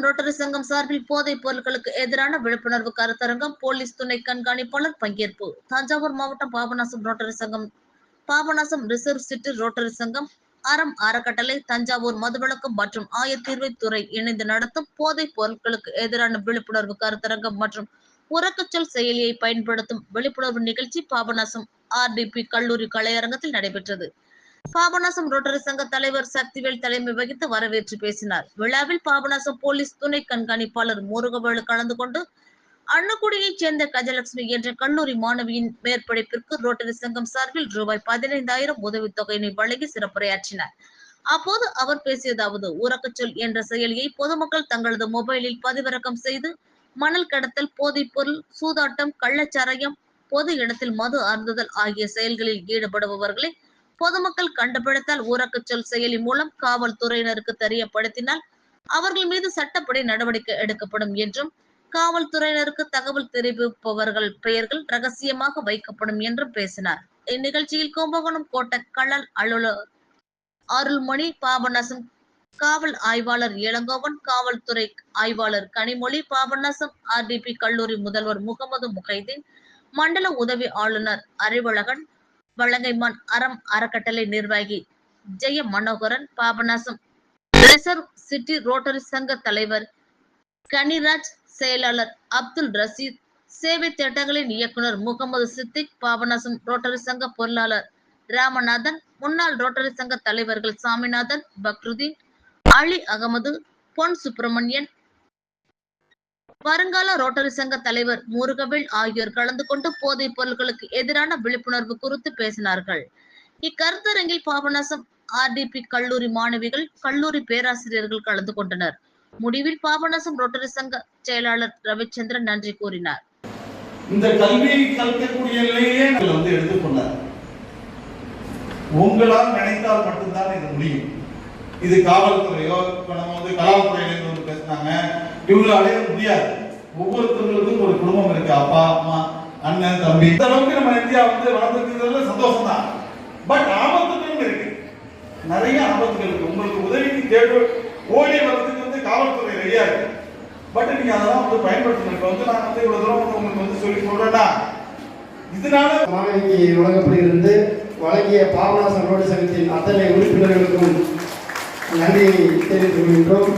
Papanasam rotary சங்கம் சார்பில் போதைப் பொருட்களுக்கு எதிரான விழிப்புணர்வு கருத்தரங்கம் போலீஸ் துணை கண்காணிப்பாளர் பங்கேற்பு. தஞ்சாவூர் மாவட்டம் பாபநாசம் ரோட்டரி சங்கம். பாபநாசம் ரிசர்வ் சிட்டி ரோட்டரி சங்கம். அறம் அறக்கட்டளை தஞ்சாவூர் மதுவிலக்கு மற்றும் ஆயத்தீர்வை துறை இணைந்து நடத்தும் போதைப் பொருட்களுக்கு எதிரான விழிப்புணர்வு கருத்தரங்கம் மற்றும் உறக்கச்சொல் செயலியை பயன்படுத்தும் விழிப்புணர்வு நிகழ்ச்சி பாபநாசம் ஆர்டிபி கல்லூரி கலையரங்கத்தில் நடைபெற்றது. பாபநாசம் ரோட்டரி சங்க தலைவர் சக்திவேல் தலைமை வகித்து வரவேற்று பேசினார். விழாவில் பாபநாசம் போலீஸ் துணை கண்காணிப்பாளர் முருகவேலு கலந்து கொண்டு அன்னக்குடியைச் சேர்ந்த கஜலட்சுமி என்ற கல்லூரி மாணவியின் மேற்படிப்பிற்கு ரோட்டரி சங்கம் சார்பில் ரூபாய் பதினைந்தாயிரம் உதவித்தொகையினை வழங்கி சிறப்புரையாற்றினார். அப்போது அவர் பேசியதாவது உறக்கச்சொல் என்ற செயலியை பொதுமக்கள் தங்களது மொபைலில் பதிவிறக்கம் செய்து மணல் கடத்தல் போதைப் பொருள் சூதாட்டம் கள்ளச்சாராயம் பொது இடத்தில் மது அருந்துதல் ஆகிய செயல்களில் ஈடுபடுபவர்களை பொதுமக்கள் கண்டுபிடித்தால் ஊரக்கச்சொல் செயலி மூலம் காவல்துறையினருக்கு தெரியப்படுத்தினால் அவர்கள் மீது சட்டப்படி நடவடிக்கை எடுக்கப்படும் என்றும் காவல்துறையினருக்கு தகவல் தெரிவிப்பவர்கள் பெயர்கள் ரகசியமாக வைக்கப்படும் என்றும் பேசினார். இந்நிகழ்ச்சியில் கும்பகோணம் கோட்ட கள்ளல் அலுவலர் அருள்மொழி பாபநாசம் காவல் ஆய்வாளர் இளங்கோவன் காவல்துறை ஆய்வாளர் கனிமொழி பாபநாசம் ஆர்டிபி கல்லூரி முதல்வர் முகமது முகைதீன் மண்டல உதவி ஆளுநர் அறிவழகன் வலங்கைமான் அறம் அறக்கட்டளை நிர்வாகி Jaya Manoharan Papanasam. Reserve city rotary சங்க தலைவர் கனிராஜ் செயலாளர் அப்துல் ரசீத் சேவை திட்டங்களின் இயக்குனர் முகமது சித்திக் பாபநாசம் ரோட்டரி சங்க பொருளாளர் ராமநாதன் முன்னாள் ரோட்டரி சங்க தலைவர்கள் சாமிநாதன் பக்ருதீன் அலி அகமது பொன் சுப்பிரமணியன் வருங்கால ரோட்டரி சங்க தலைவர் முருகவில் ஆகியோர் கலந்து கொண்டு போதைப் பொருட்களுக்கு எதிரான விழிப்புணர்வு குறித்து பேசினார்கள். இக்கருத்தரங்கில் பாபநாசம் ஆர்டிபி கல்லூரி மாணவிகள் கல்லூரி பேராசிரியர்கள் கலந்து கொண்டனர். முடிவில் பாபநாசம் ரோட்டரி சங்க செயலாளர் ரவிச்சந்திரன் நன்றி கூறினார். இந்த கல்வியை கற்கக்கூடிய நிலையிலே நாங்கள் வந்து எடுத்துக்கொண்டார். உங்களால் நினைத்தால் மட்டும்தான் இது முடியும். இது காவல்துறையோ இப்ப நம்ம வந்து கலாத்துறையிலேருந்து பேசினாங்க. இவங்களாலே அடைய முடியாது. ஒவ்வொருத்தவங்களுக்கும் ஒரு குடும்பம் இருக்கு. அப்பா அம்மா அண்ணன் தம்பி. இந்த அளவுக்கு நம்ம இந்தியா வந்து வளர்ந்துருக்கிறதுல சந்தோஷம் தான் பட் ஆபத்துகளும் இருக்கு. நிறைய ஆபத்துகள் இருக்கு. உங்களுக்கு உதவிக்கு தேவை. ஓடி வர்றதுக்கு வந்து காவல்துறை ரெடியா இருக்கு. பட் நீங்க அதெல்லாம் வந்து பயன்படுத்தணும் இப்ப வந்து நான் வந்து இவ்வளவு தூரம் வந்து உங்களுக்கு வந்து சொல்லி சொல்றேன்னா இதனால மாணவிக்கு வழங்கப்படுகிறது வழங்கிய பாபநாசம் ரோடு சங்கத்தின் அத்தனை உறுப்பினர்களுக்கும் நன்றி தெரிவித்துக் கொள்கின்றோம்.